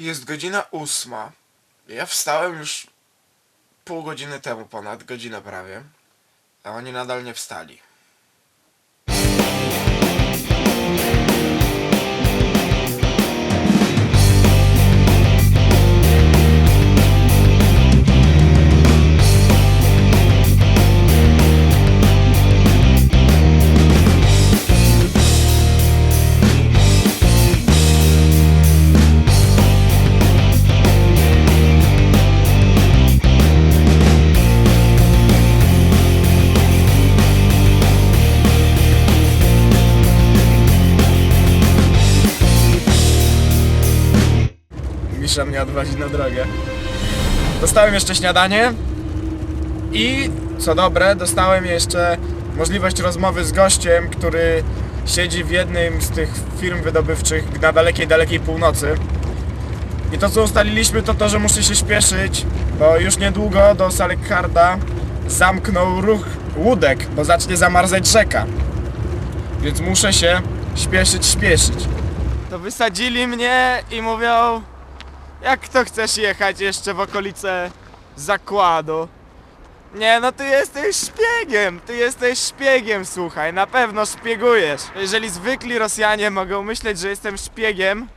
Jest godzina ósma. Ja wstałem już pół godziny temu, ponad godzinę prawie. A oni nadal nie wstali. Misza mnie odwozi na drogę. Dostałem jeszcze śniadanie i co dobre, dostałem jeszcze możliwość rozmowy z gościem, który siedzi w jednym z tych firm wydobywczych na dalekiej, dalekiej północy. I to co ustaliliśmy to to, że muszę się śpieszyć, bo już niedługo do Salekharda zamknął ruch łódek, bo zacznie zamarzać rzeka. Więc muszę się śpieszyć, śpieszyć. To wysadzili mnie i mówią, jak to chcesz jechać jeszcze w okolice zakładu? Nie, no ty jesteś szpiegiem, ty jesteś szpiegiem, słuchaj, na pewno szpiegujesz. Jeżeli zwykli Rosjanie mogą myśleć, że jestem szpiegiem,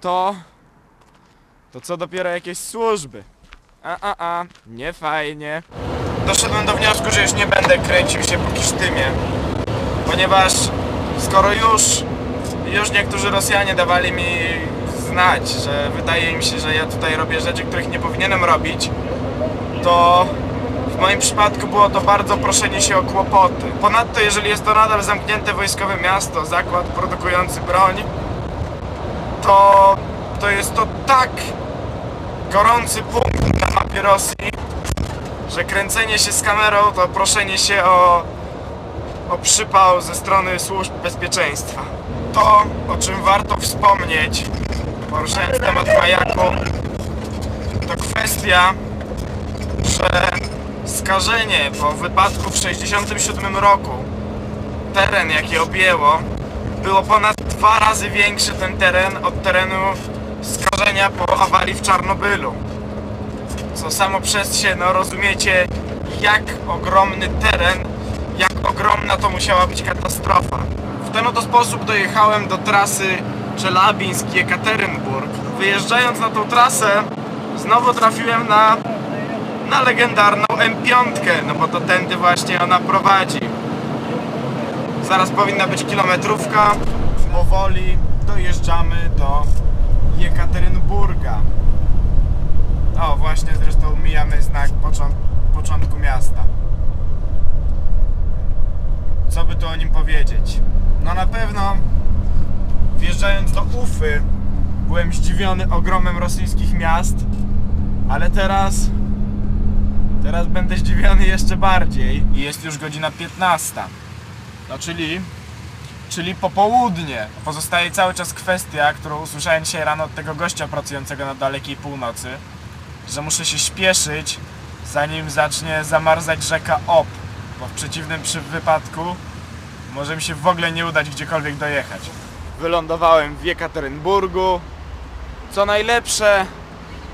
to... To co dopiero jakieś służby. A, a, a, nie fajnie. Doszedłem do wniosku, że już nie będę kręcił się po kisztymie. Ponieważ skoro już już niektórzy Rosjanie dawali mi znać, że wydaje im się, że ja tutaj robię rzeczy, których nie powinienem robić, to w moim przypadku było to bardzo proszenie się o kłopoty. Ponadto, jeżeli jest to nadal zamknięte wojskowe miasto, zakład produkujący broń, to, to jest to tak gorący punkt na mapie Rosji, że kręcenie się z kamerą to proszenie się o, o przypał ze strony służb bezpieczeństwa. To, o czym warto wspomnieć, poruszając temat majaku, to kwestia, że skażenie po wypadku w 67 roku, teren jaki objęło, było ponad dwa razy większy ten teren od terenu skażenia po awarii w Czarnobylu. Co samo przez się, no rozumiecie, jak ogromny teren, jak ogromna to musiała być katastrofa. W ten oto sposób dojechałem do trasy Czelabińsk-Jekaterynburg. Wyjeżdżając na tą trasę, znowu trafiłem na, na legendarną M5, no bo to tędy właśnie ona prowadzi. Zaraz powinna być kilometrówka. Powoli dojeżdżamy do Jekaterynburga. O, właśnie zresztą mijamy znak począt początku miasta. Co by tu o nim powiedzieć? No na pewno wjeżdżając do Ufy byłem zdziwiony ogromem rosyjskich miast, ale teraz teraz będę zdziwiony jeszcze bardziej i jest już godzina 15. No czyli czyli popołudnie. Pozostaje cały czas kwestia, którą usłyszałem dzisiaj rano od tego gościa pracującego na dalekiej północy, że muszę się śpieszyć, zanim zacznie zamarzać rzeka Ob, bo w przeciwnym przy wypadku może mi się w ogóle nie udać gdziekolwiek dojechać. Wylądowałem w Jekaterynburgu. Co najlepsze,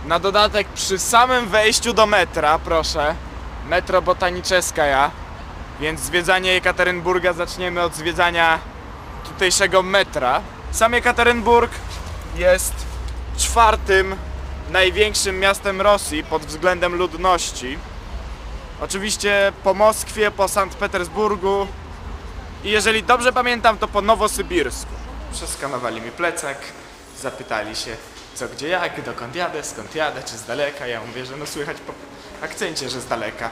na dodatek przy samym wejściu do metra, proszę, metro Botaniczeskaja, więc zwiedzanie Jekaterynburga zaczniemy od zwiedzania tutejszego metra. Sam Jekaterynburg jest czwartym największym miastem Rosji pod względem ludności. Oczywiście po Moskwie, po Sankt Petersburgu i jeżeli dobrze pamiętam, to po Nowosybirsku. Przeskanowali mi plecak, zapytali się co, gdzie, jak, dokąd jadę, skąd jadę, czy z daleka. Ja mówię, że no słychać po akcencie, że z daleka.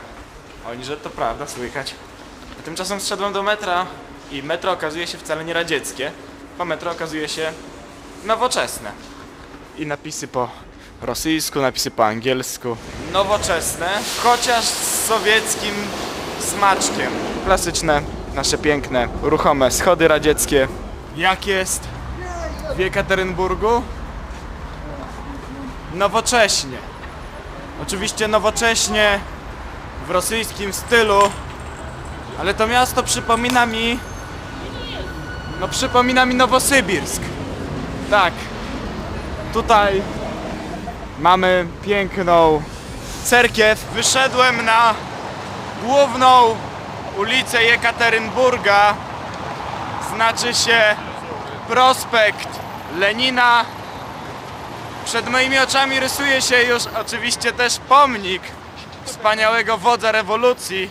Oni, że to prawda, słychać. A tymczasem zszedłem do metra i metro okazuje się wcale nie radzieckie, bo metro okazuje się nowoczesne. I napisy po rosyjsku, napisy po angielsku. Nowoczesne, chociaż z sowieckim smaczkiem. Klasyczne, nasze piękne, ruchome schody radzieckie. Jak jest w Jekaterynburgu? Nowocześnie. Oczywiście nowocześnie w rosyjskim stylu, ale to miasto przypomina mi. No, przypomina mi Nowosybirsk. Tak. Tutaj mamy piękną cerkiew. Wyszedłem na główną ulicę Jekaterynburga. Znaczy się prospekt Lenina. Przed moimi oczami rysuje się już oczywiście też pomnik wspaniałego wodza rewolucji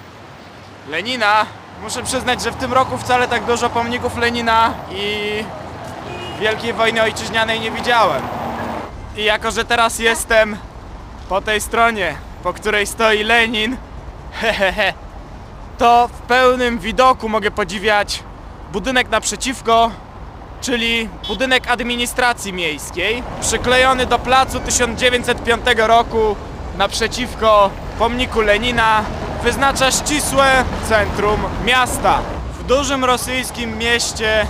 Lenina. Muszę przyznać, że w tym roku wcale tak dużo pomników Lenina i Wielkiej Wojny Ojczyźnianej nie widziałem. I jako, że teraz jestem po tej stronie, po której stoi Lenin, hehehe, to w pełnym widoku mogę podziwiać budynek naprzeciwko, czyli budynek administracji miejskiej, przyklejony do placu 1905 roku naprzeciwko pomniku Lenina, wyznacza ścisłe centrum miasta. W dużym rosyjskim mieście,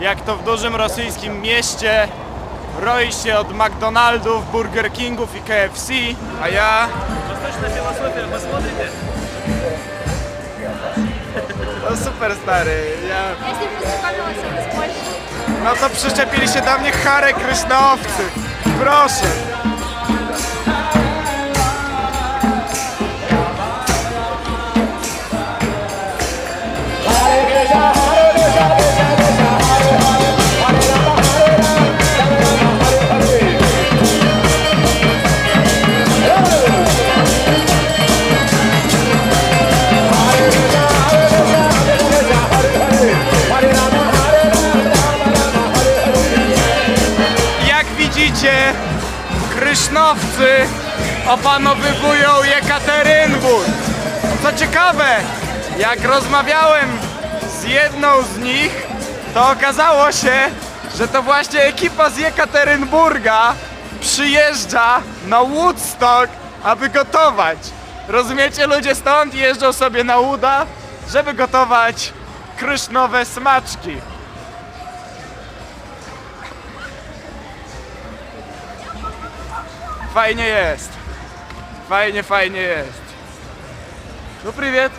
jak to w dużym rosyjskim mieście, roi się od McDonaldów, Burger Kingów i KFC, a ja Восточная философия, посмотрите. No super stary, ja... Я с ним познакомилась в Испании. No to przyczepili się do mnie kryształowcy. Proszę. Opanowywują Jekaterynburg. Co ciekawe, jak rozmawiałem z jedną z nich, to okazało się, że to właśnie ekipa z Jekaterynburga przyjeżdża na Woodstock, aby gotować. Rozumiecie, ludzie stąd jeżdżą sobie na Łuda, żeby gotować krysznowe smaczki. Fajnie jest. Fajnie, fajnie jest. No priwiet.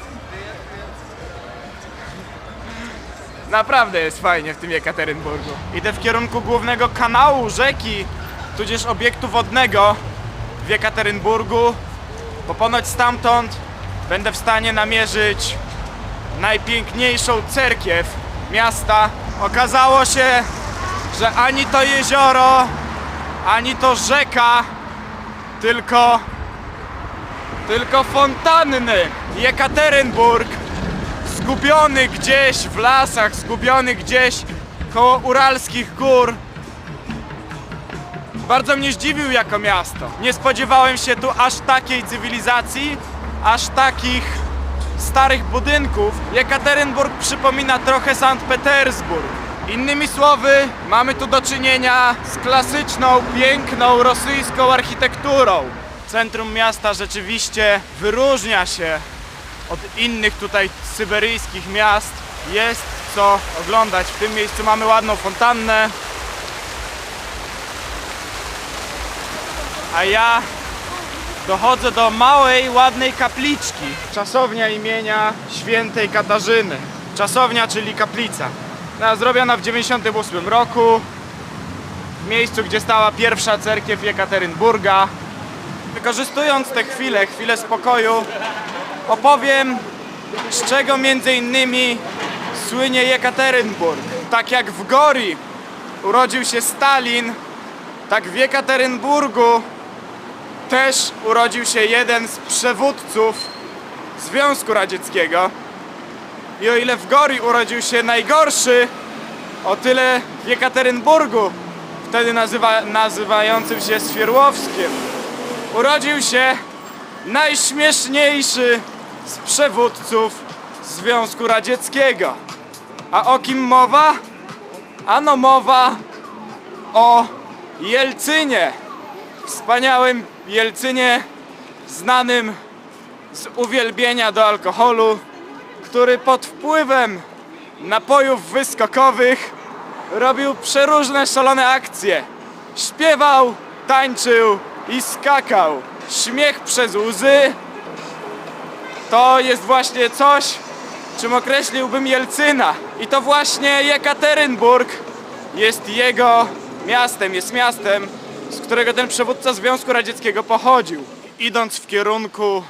Naprawdę jest fajnie w tym Jekaterynburgu. Idę w kierunku głównego kanału rzeki, tudzież obiektu wodnego w Jekaterynburgu, bo ponoć stamtąd będę w stanie namierzyć najpiękniejszą cerkiew miasta. Okazało się, że ani to jezioro, ani to rzeka, tylko tylko fontanny. Jekaterynburg zgubiony gdzieś w lasach, zgubiony gdzieś koło Uralskich gór. Bardzo mnie zdziwił jako miasto. Nie spodziewałem się tu aż takiej cywilizacji, aż takich starych budynków. Jekaterynburg przypomina trochę Sankt Petersburg. Innymi słowy, mamy tu do czynienia z klasyczną, piękną rosyjską architekturą. Centrum miasta rzeczywiście wyróżnia się od innych tutaj syberyjskich miast. Jest co oglądać. W tym miejscu mamy ładną fontannę. A ja dochodzę do małej, ładnej kapliczki. Czasownia imienia świętej Katarzyny. Czasownia, czyli kaplica. No, zrobiona w 98 roku. W miejscu, gdzie stała pierwsza cerkiew Jekaterynburga. Wykorzystując te chwile, chwilę spokoju, opowiem, z czego między innymi słynie Jekaterynburg. Tak jak w Gori urodził się Stalin, tak w Jekaterynburgu też urodził się jeden z przywódców Związku Radzieckiego. I o ile w Gori urodził się najgorszy, o tyle w Jekaterynburgu, wtedy nazywa, nazywającym się Swierłowskiem, urodził się najśmieszniejszy z przywódców Związku Radzieckiego. A o kim mowa? Ano mowa o Jelcynie. Wspaniałym Jelcynie, znanym z uwielbienia do alkoholu, który pod wpływem napojów wyskokowych robił przeróżne szalone akcje. Śpiewał, tańczył i skakał. Śmiech przez łzy to jest właśnie coś, czym określiłbym Jelcyna. I to właśnie Jekaterynburg jest jego miastem, jest miastem z którego ten przywódca Związku Radzieckiego pochodził. Idąc w kierunku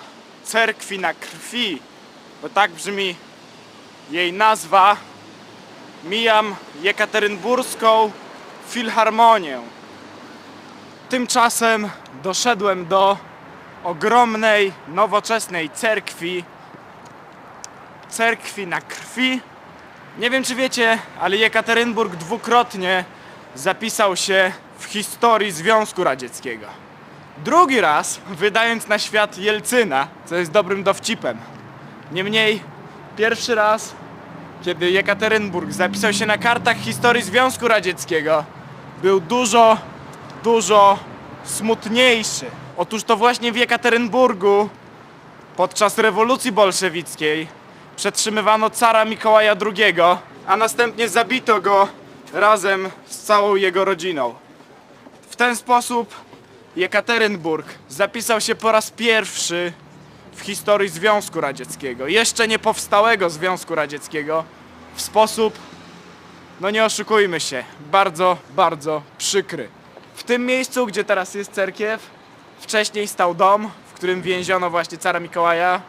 cerkwi na krwi, bo tak brzmi jej nazwa, mijam Jekaterynburską Filharmonię. Tymczasem doszedłem do ogromnej, nowoczesnej cerkwi. Cerkwi na krwi. Nie wiem czy wiecie, ale Jekaterynburg dwukrotnie zapisał się w historii Związku Radzieckiego. Drugi raz wydając na świat Jelcyna, co jest dobrym dowcipem. Niemniej pierwszy raz, kiedy Jekaterynburg zapisał się na kartach historii Związku Radzieckiego, był dużo, dużo smutniejszy. Otóż to właśnie w Jekaterynburgu podczas rewolucji bolszewickiej przetrzymywano cara Mikołaja II, a następnie zabito go razem z całą jego rodziną. W ten sposób Jekaterynburg zapisał się po raz pierwszy w historii Związku Radzieckiego, jeszcze nie powstałego Związku Radzieckiego, w sposób, no nie oszukujmy się, bardzo, bardzo przykry. W tym miejscu, gdzie teraz jest cerkiew, wcześniej stał dom, w którym więziono właśnie cara Mikołaja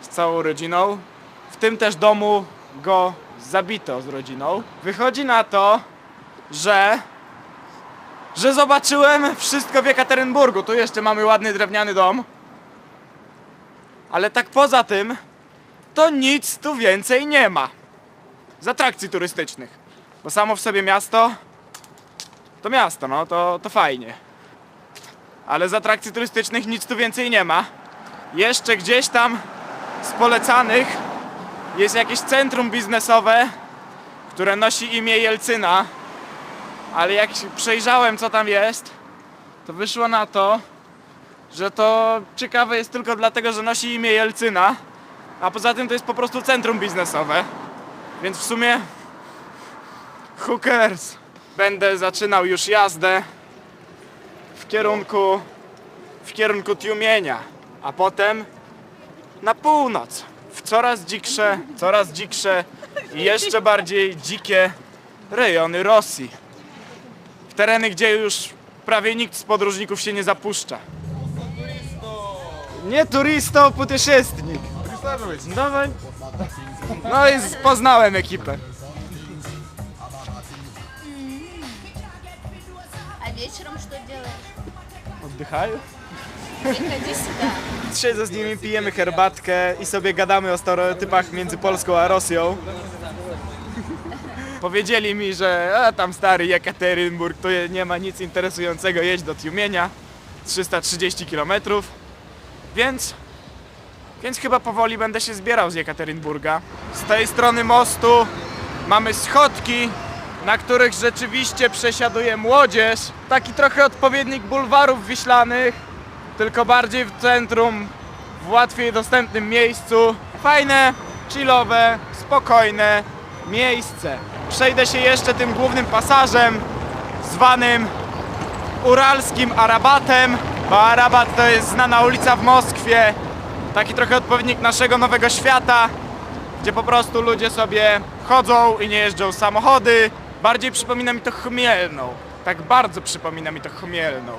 z całą rodziną. W tym też domu go zabito z rodziną. Wychodzi na to, że że zobaczyłem wszystko w Jekaterynburgu. Tu jeszcze mamy ładny drewniany dom. Ale tak poza tym, to nic tu więcej nie ma. Z atrakcji turystycznych. Bo samo w sobie miasto, to miasto, no to, to fajnie. Ale z atrakcji turystycznych nic tu więcej nie ma. Jeszcze gdzieś tam z polecanych jest jakieś centrum biznesowe, które nosi imię Jelcyna. Ale jak przejrzałem co tam jest, to wyszło na to, że to ciekawe jest tylko dlatego, że nosi imię Jelcyna, a poza tym to jest po prostu centrum biznesowe. Więc w sumie cares? Będę zaczynał już jazdę w kierunku w kierunku Tiumienia, a potem na północ, w coraz dziksze, coraz dziksze i jeszcze bardziej dzikie rejony Rosji. W tereny, gdzie już prawie nikt z podróżników się nie zapuszcza. Nie turysto, puteszestnik. Dawaj. No i poznałem ekipę. вечером что делаешь? Oddychają? Приходи сюда. Siedzę z nimi, pijemy herbatkę i sobie gadamy o stereotypach między Polską a Rosją. Powiedzieli mi, że a, tam stary Jekaterynburg, to je- nie ma nic interesującego, jedź do Tiumienia, 330 km. Więc, więc chyba powoli będę się zbierał z Jekaterynburga. Z tej strony mostu mamy schodki, na których rzeczywiście przesiaduje młodzież. Taki trochę odpowiednik bulwarów wiślanych, tylko bardziej w centrum, w łatwiej dostępnym miejscu. Fajne, chillowe, spokojne miejsce. Przejdę się jeszcze tym głównym pasażem, zwanym Uralskim Arabatem, bo Arabat to jest znana ulica w Moskwie, taki trochę odpowiednik naszego Nowego Świata, gdzie po prostu ludzie sobie chodzą i nie jeżdżą samochody Bardziej przypomina mi to Chmielną. Tak bardzo przypomina mi to Chmielną.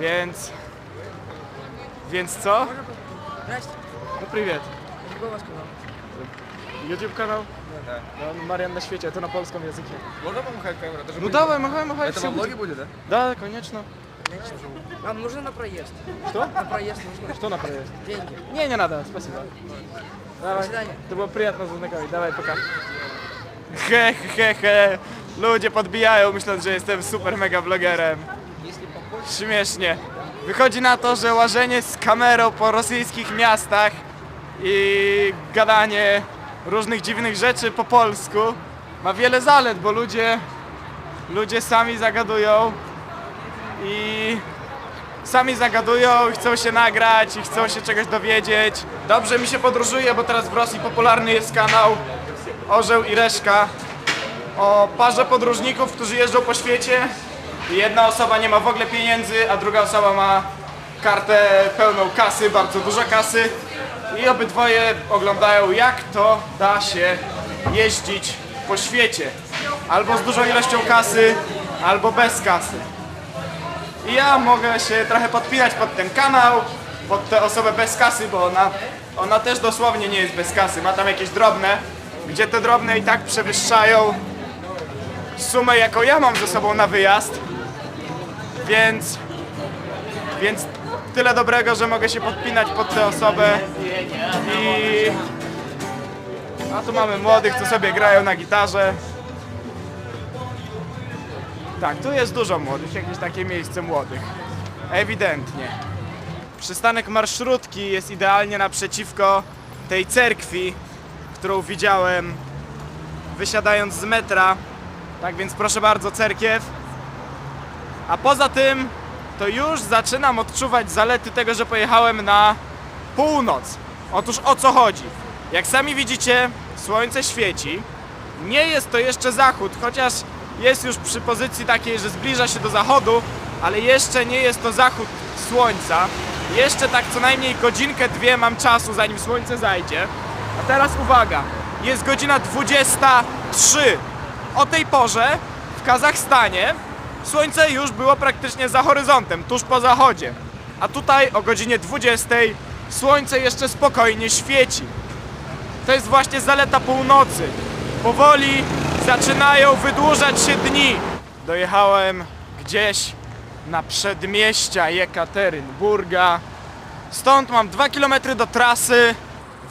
Więc... Więc co? Здрасте. No привет. Какой у вас канал? YouTube kanał? Да. No, Marian na świecie, to na polskim języku. Можно помахать камеру? Это же No будет- dawaj, machaj, machaj. Это все во будет. влоге будет, да? Да, конечно. Конечно. Нам нужно на проезд. Что? На проезд нужно. Что на проезд? Деньги. Не, не надо, спасибо. Давай. До свидания. To było приятно zaznakować. Dawaj, poka. He, he, he. Ludzie podbijają, myśląc, że jestem super mega vlogerem. Śmiesznie. Wychodzi na to, że łażenie z kamerą po rosyjskich miastach i gadanie różnych dziwnych rzeczy po polsku ma wiele zalet, bo ludzie, ludzie sami zagadują i sami zagadują, chcą się nagrać i chcą się czegoś dowiedzieć. Dobrze mi się podróżuje, bo teraz w Rosji popularny jest kanał Orzeł i Reszka o parze podróżników, którzy jeżdżą po świecie jedna osoba nie ma w ogóle pieniędzy, a druga osoba ma kartę pełną kasy, bardzo dużo kasy i obydwoje oglądają jak to da się jeździć po świecie. Albo z dużą ilością kasy, albo bez kasy. I ja mogę się trochę podpinać pod ten kanał, pod tę osobę bez kasy, bo ona, ona też dosłownie nie jest bez kasy. Ma tam jakieś drobne, gdzie te drobne i tak przewyższają sumę, jaką ja mam ze sobą na wyjazd. Więc, więc tyle dobrego, że mogę się podpinać pod tę osobę i... A tu mamy młodych, co sobie grają na gitarze. Tak, tu jest dużo młodych, jakieś takie miejsce młodych. Ewidentnie. Przystanek marszrutki jest idealnie naprzeciwko tej cerkwi, którą widziałem wysiadając z metra. Tak więc proszę bardzo, cerkiew. A poza tym, to już zaczynam odczuwać zalety tego, że pojechałem na północ. Otóż o co chodzi? Jak sami widzicie, słońce świeci. Nie jest to jeszcze zachód, chociaż jest już przy pozycji takiej, że zbliża się do zachodu, ale jeszcze nie jest to zachód słońca. Jeszcze tak co najmniej godzinkę, dwie mam czasu, zanim słońce zajdzie. A teraz uwaga, jest godzina 23. O tej porze w Kazachstanie słońce już było praktycznie za horyzontem, tuż po zachodzie. A tutaj o godzinie 20 słońce jeszcze spokojnie świeci. To jest właśnie zaleta północy. Powoli zaczynają wydłużać się dni. Dojechałem gdzieś na przedmieścia Jekaterynburga. Stąd mam 2 km do trasy.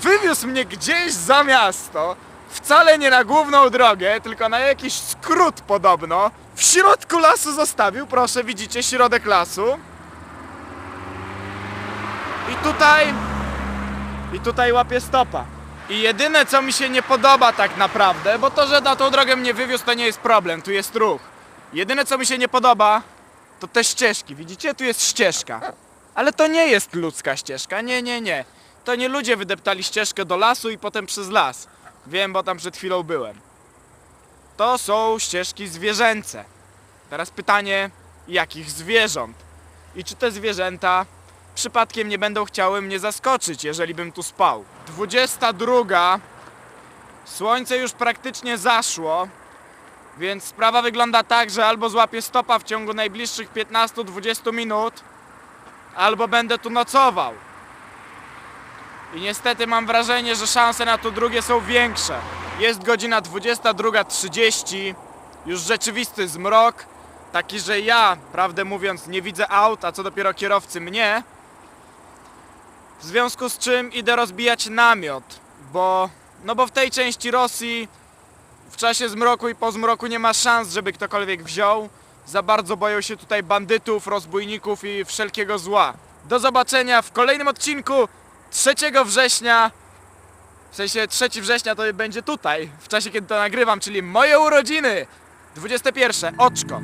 Wywiózł mnie gdzieś za miasto. Wcale nie na główną drogę, tylko na jakiś skrót podobno. W środku lasu zostawił, proszę, widzicie środek lasu. I tutaj i tutaj łapię stopa. I jedyne co mi się nie podoba tak naprawdę, bo to, że na tą drogę mnie wywiózł to nie jest problem, tu jest ruch. Jedyne co mi się nie podoba to te ścieżki, widzicie? Tu jest ścieżka. Ale to nie jest ludzka ścieżka, nie, nie, nie. To nie ludzie wydeptali ścieżkę do lasu i potem przez las. Wiem, bo tam przed chwilą byłem. To są ścieżki zwierzęce. Teraz pytanie, jakich zwierząt? I czy te zwierzęta przypadkiem nie będą chciały mnie zaskoczyć, jeżeli bym tu spał. 22. Słońce już praktycznie zaszło, więc sprawa wygląda tak, że albo złapię stopa w ciągu najbliższych 15-20 minut, albo będę tu nocował. I niestety mam wrażenie, że szanse na to drugie są większe. Jest godzina 22.30, już rzeczywisty zmrok, taki, że ja, prawdę mówiąc, nie widzę aut, a co dopiero kierowcy mnie. W związku z czym idę rozbijać namiot, bo no bo w tej części Rosji w czasie zmroku i po zmroku nie ma szans, żeby ktokolwiek wziął. Za bardzo boją się tutaj bandytów, rozbójników i wszelkiego zła. Do zobaczenia w kolejnym odcinku 3 września. W sensie 3 września to będzie tutaj, w czasie kiedy to nagrywam, czyli moje urodziny. 21. Oczko.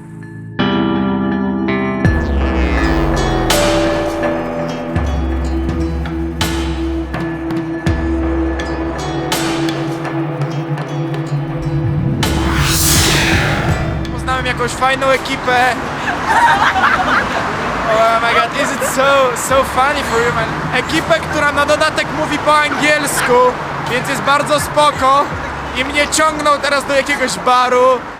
Poznałem jakąś fajną ekipę. Oh my god, is it so, so funny for you, man? Ekipę, która na dodatek mówi po angielsku, więc jest bardzo spoko. I mnie ciągną teraz do jakiegoś baru.